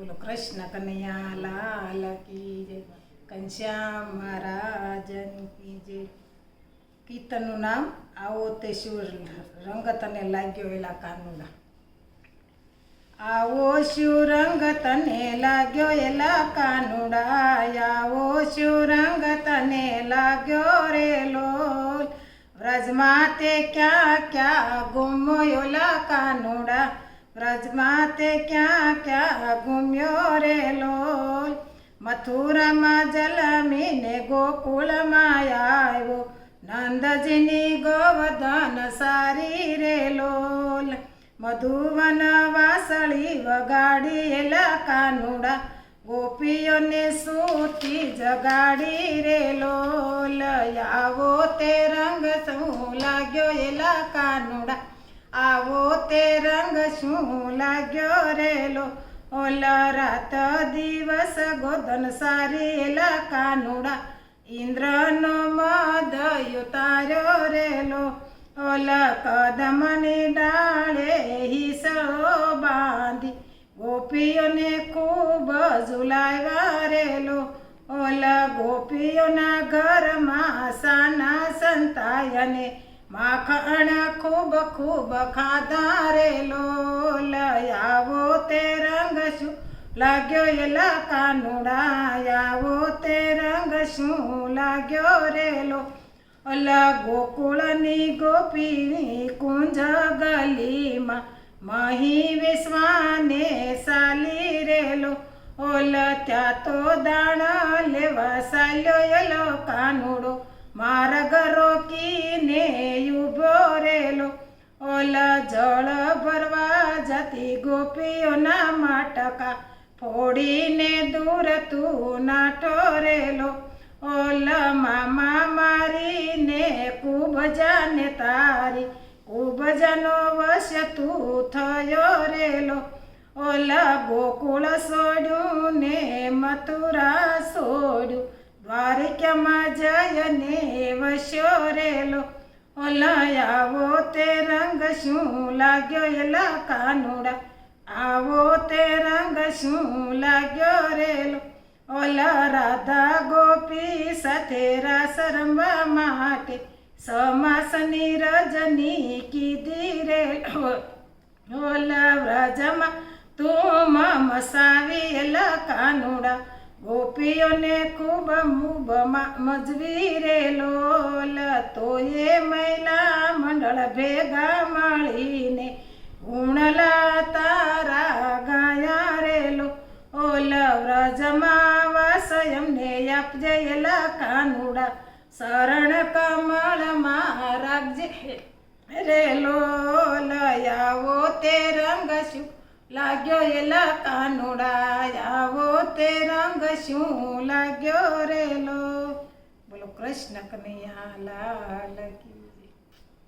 બોલો, કૃષ્ણ કનૈયા લાલ કી જય, ઘનશ્યામ મહારાજન કી જય. કીર્તનનું નામ આવો તે શિવ રંગ તને લાગ્યો એલા કાનુડા આવો શિવ રંગ તને લાગ્યો એલા કાનુડા, આવો શિવ રંગ તને લાગ્યો રે લોલ. વ્રજમાં તે ક્યાં ક્યાં ગુમ્યો એલા કાનુડા વ્રજમાં તે ક્યાં ક્યાં ગુમ્યો રે લોલ? મથુરામાં જલમીને ગોકુળમાં આવ્યો. નંદજીની ગોવર્ધન સારી રે લોલ. મધુવન વાસળી વગાડી એલા કાનુડા. ગોપીઓને સૂતી જગાડી રે લોલ. આવો તે રંગ શું લાગ્યો એલા કાનુડા? આવો તે રંગ શું લાગ્યો રેલો ઓલ રાત દિવસ ગોધન સારેલા કાનુડા. ઇન્દ્રનો મદ ઉતાર્યો રેલો ઓલ કદમની ડાળે હિસળો બાંધી. ગોપીઓને ખૂબ ઝુલાવ્યા રેલો ઓલ ગોપીઓના ઘરમાં સાના સંતાયને માખણ ખૂબ ખૂબ ખાધા રે લોલ આવો તે રંગ શું? લાગ્યો એલા કાનુડા આવો તે રંગ શું? લાગ્યો રેલો ઓલા ગોકુળની ગોપીની કુંજ ગલીમાં મહી વિશ્વાને સાલી રેલો ઓલ ત્યાં તો દાણા લેવા સાલ્યો એલો કાનુડો માર્ગ રોકીને ઊભો રેલો ઓલ જળ ભરવા જતી ગોપીઓના માટકા ફોડીને દૂર તું નાઠો રેલો. ઓલ મામા મારીને ખૂબ જાને તારી ખૂબ જનો વશ તું થયો રેલો. ઓલા ગોકુળ સોડ્યું ને મથુરા છોડ્યું દ્વારિકામાં જયને વસ્યો રેલો ઓલા આવો તે રંગ શું લાગ્યો એલા કાનુડા આવો તે રંગ શું લાગ્યો રેલો ઓલા રાધા ગોપી સાથે રાસ રમવા માટે સમાસની રજની કીધી રે ઓલા વ્રજમાં તું મસાવી એલા કાનુડા ગોપીઓને ખૂબ મૂબ મજવી રે લોલ તો એ મહિલા મંડળ ભેગા મળીને ગુણલા તારા ગાયા રેલો ઓલ વ્રજમાં વાસ એમને આપજે એલા કાનુડા, શરણ કમળ રાખજે રે લોલ આવો તે રંગ શું લાગ્યો એલા કાનુડા આવો તે રંગ શું લાગ્યો રેલો? બોલો કૃષ્ણ કનૈયા લાલ કી.